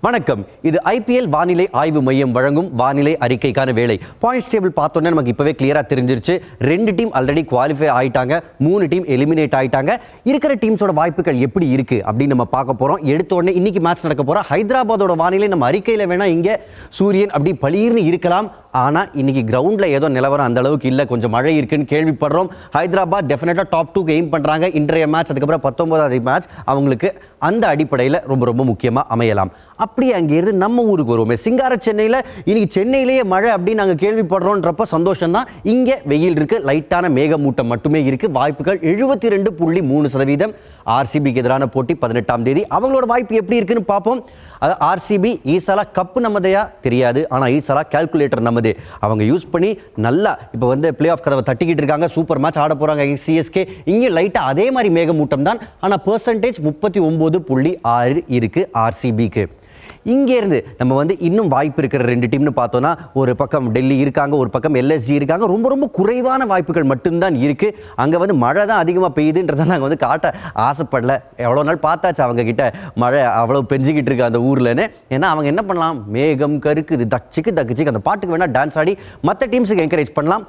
வணக்கம். இது ஐபிஎல் வானிலை ஆய்வு மையம் வழங்கும் வானிலை அறிக்கைக்கான வேலை. பாயிண்ட்ஸ் டேபிள் பார்த்தோன்னே நமக்கு இப்பவே கிளியராக தெரிஞ்சிருச்சு. ரெண்டு டீம் ஆல்ரெடி குவாலிஃபை ஆயிட்டாங்க. மூணு டீம் எலிமினேட் ஆயிட்டாங்க. இருக்கிற டீம்ஸோட வாய்ப்புகள் எப்படி இருக்கு அப்படின்னு நம்ம பார்க்க போறோம். எடுத்த உடனே இன்னைக்கு மேட்ச் நடக்க போறோம் ஹைதராபாத்தோட வானிலை நம்ம அறிக்கையில வேணா இங்கே சூரியன் அப்படி பளீர்னு இருக்கலாம். ஆனா இன்னைக்கு கிரவுண்ட்ல ஏதோ நிலவரம் அந்த அளவுக்கு இல்லை. கொஞ்சம் மழை இருக்குன்னு கேள்விப்படுறோம். ஹைதராபாத் டெஃபினட்டாக டாப் டூக்கு எய்ம் பண்றாங்க. இன்றைய மேட்ச் அதுக்கப்புறம் பத்தொன்பதாவது மேட்ச் அவங்களுக்கு அந்த அடிப்படையில் ரொம்ப ரொம்ப முக்கியமா அமையலாம். அப்படி அங்கேருந்து நம்ம ஊருக்கு வருவோமே. சிங்கார சென்னையில் இன்னைக்கு சென்னையிலேயே மழை அப்படின்னு நாங்கள் கேள்விப்படுறோன்றப்ப சந்தோஷம் தான் இங்கே வெயில் இருக்கு லைட்டான மேகமூட்டம் மட்டுமே இருக்கு. வாய்ப்புகள் எழுபத்தி ரெண்டு புள்ளி மூணு சதவீதம். ஆர்சிபிக்கு எதிரான போட்டி பதினெட்டாம் தேதி. அவங்களோட வாய்ப்பு எப்படி இருக்குன்னு பார்ப்போம். அது ஆர்சிபி ஈசாலா கப்பு நம்மதையா? தெரியாது. ஆனால் ஈசாலா கால்குலேட்டர் நம்மது. அவங்க யூஸ் பண்ணி நல்லா இப்போ வந்து பிளே ஆஃப் கதவை தட்டிக்கிட்டு இருக்காங்க. சூப்பர் மேட்ச் ஆட போகிறாங்க சிஎஸ்கே இங்கே லைட்டாக அதே மாதிரி மேகமூட்டம் தான். ஆனால் பர்சன்டேஜ் முப்பத்தி ஒம்பது புள்ளி ஆறு இருக்குது ஆர்சிபிக்கு. இங்கேருந்து நம்ம வந்து இன்னும் வாய்ப்பு இருக்கிற ரெண்டு டீம்னு பார்த்தோன்னா ஒரு பக்கம் டெல்லி இருக்காங்க ஒரு பக்கம் எல்எஸ்சி இருக்காங்க. ரொம்ப ரொம்ப குறைவான வாய்ப்புகள் மட்டும்தான் இருக்குது அங்கே வந்து மழை தான் அதிகமாக பெய்யுதுன்றதை நாங்கள் வந்து காட்ட ஆசைப்படல. எவ்வளோ நாள் பார்த்தாச்சு அவங்க கிட்ட மழை அவ்வளோ பெஞ்சிக்கிட்டு இருக்கு அந்த ஊர்லன்னு. ஏன்னா அவங்க என்ன பண்ணலாம்? மேகம் கருக்குது. தச்சுக்கு தக்குச்சுக்கு அந்த பாட்டுக்கு வேணால் டான்ஸ் ஆடி மற்ற டீம்ஸுக்கு என்கரேஜ் பண்ணலாம்.